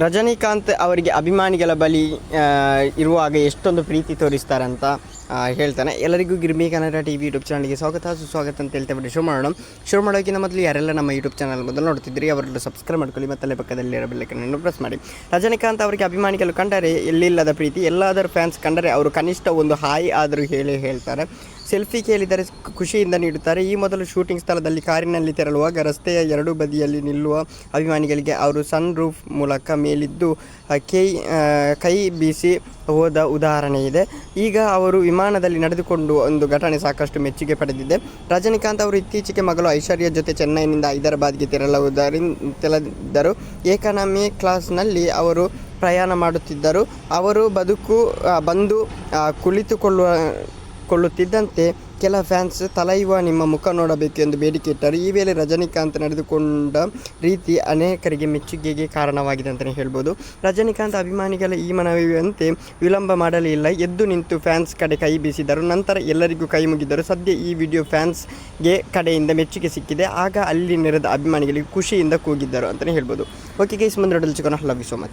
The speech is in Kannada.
ರಜನಿಕಾಂತ್ ಅವರಿಗೆ ಅಭಿಮಾನಿಗಳ ಬಳಿ ಇರುವಾಗ ಎಷ್ಟೊಂದು ಪ್ರೀತಿ ತೋರಿಸ್ತಾರಂತ. ಹೇಳ್ತಾನೆ. ಎಲ್ಲರಿಗೂ Girmi Kannada T V YouTube ಚಾನಲ್ಗೆ ಸ್ವಾಗತ. ಸುಸ್ವಾಗತ ಅಂತ ಹೇಳ್ತಾ ಬಿಟ್ಟು ಶುರು ಮಾಡೋಣ. ಶುರು ಮಾಡೋಕ್ಕಿಂತ ಮೊದಲು ಯಾರೆಲ್ಲ ನಮ್ಮ ಯೂಟ್ಯೂಬ್ ಚಾನಲ್ ಮೊದಲು ನೋಡ್ತಿದ್ರಿ ಅವರೆಲ್ಲ ಸಬ್ಸ್ಕ್ರೈಬ್ ಮಾಡ್ಕೊಳ್ಳಿ ಮತ್ತಲ್ಲೇ ಪಕ್ಕದಲ್ಲಿ ಬೆಲ್ಲಕ್ಕನ್ನು ಪ್ರೆಸ್ ಮಾಡಿ. ರಜನಿಕಾಂತ್ ಅವರಿಗೆ ಅಭಿಮಾನಿಗಳು ಕಂಡರೆ ಎಲ್ಲಿಲ್ಲದ ಪ್ರೀತಿ, ಎಲ್ಲಾದರೂ ಫ್ಯಾನ್ಸ್ ಕಂಡರೆ ಅವರು ಕನಿಷ್ಠ ಒಂದು ಹಾಯ್ ಆದರೂ ಹೇಳಿ ಹೇಳ್ತಾರೆ. ಸೆಲ್ಫಿ ಕೇಳಿದರೆ ಖುಷಿಯಿಂದ ನೀಡುತ್ತಾರೆ. ಈ ಮೊದಲು ಶೂಟಿಂಗ್ ಸ್ಥಳದಲ್ಲಿ ಕಾರಿನಲ್ಲಿ ತೆರಳುವಾಗ ರಸ್ತೆಯ ಎರಡೂ ಬದಿಯಲ್ಲಿ ನಿಲ್ಲುವ ಅಭಿಮಾನಿಗಳಿಗೆ ಅವರು ಸನ್ ರೂಫ್ ಮೂಲಕ ಮೇಲಿದ್ದು ಕೈ ಕೈ ಬೀಸಿ ಹೋದ ಉದಾಹರಣೆ ಇದೆ. ಈಗ ಅವರು ವಿಮಾನದಲ್ಲಿ ನಡೆದುಕೊಂಡು ಒಂದು ಘಟನೆ ಸಾಕಷ್ಟು ಮೆಚ್ಚುಗೆ ಪಡೆದಿದೆ. ರಜನಿಕಾಂತ್ ಅವರು ಇತ್ತೀಚೆಗೆ ಮಗಳು ಐಶ್ವರ್ಯ ಜೊತೆ ಚೆನ್ನೈನಿಂದ ಹೈದರಾಬಾದ್ಗೆ ತೆರಳುವುದರಿಂದ ತೆರಳಿದ್ದರು. ಏಕನಾಮಿ ಕ್ಲಾಸ್ನಲ್ಲಿ ಅವರು ಪ್ರಯಾಣ ಮಾಡುತ್ತಿದ್ದರು. ಅವರು ಬದುಕು ಬಂದು ಕುಳಿತುಕೊಳ್ಳುವ ಕೊಳ್ಳುತ್ತಿದ್ದಂತೆ ಕೆಲ ಫ್ಯಾನ್ಸ್ ತಲೈವ ನಿಮ್ಮ ಮುಖ ನೋಡಬೇಕು ಎಂದು ಬೇಡಿಕೆ ಇಟ್ಟರು. ಈ ವೇಳೆ ರಜನಿಕಾಂತ್ ನಡೆದುಕೊಂಡ ರೀತಿ ಅನೇಕರಿಗೆ ಮೆಚ್ಚುಗೆಗೆ ಕಾರಣವಾಗಿದೆ ಅಂತಲೇ ಹೇಳ್ಬೋದು. ರಜನಿಕಾಂತ್ ಅಭಿಮಾನಿಗಳ ಈ ಮನವಿಯಂತೆ ವಿಳಂಬ ಮಾಡಲಿಲ್ಲ. ಎದ್ದು ನಿಂತು ಫ್ಯಾನ್ಸ್ ಕಡೆ ಕೈ ಬೀಸಿದರು. ನಂತರ ಎಲ್ಲರಿಗೂ ಕೈ ಮುಗಿದರು. ಸದ್ಯ ಈ ವಿಡಿಯೋ ಫ್ಯಾನ್ಸ್ಗೆ ಕಡೆಯಿಂದ ಮೆಚ್ಚುಗೆ ಸಿಕ್ಕಿದೆ. ಆಗ ಅಲ್ಲಿ ನೆರೆದ ಅಭಿಮಾನಿಗಳಿಗೆ ಖುಷಿಯಿಂದ ಕೂಗಿದ್ದರು ಅಂತಲೇ ಹೇಳ್ಬೋದು. ಓಕೆ ಗೈಸ್ ಮುಂದೆ chicken love you so much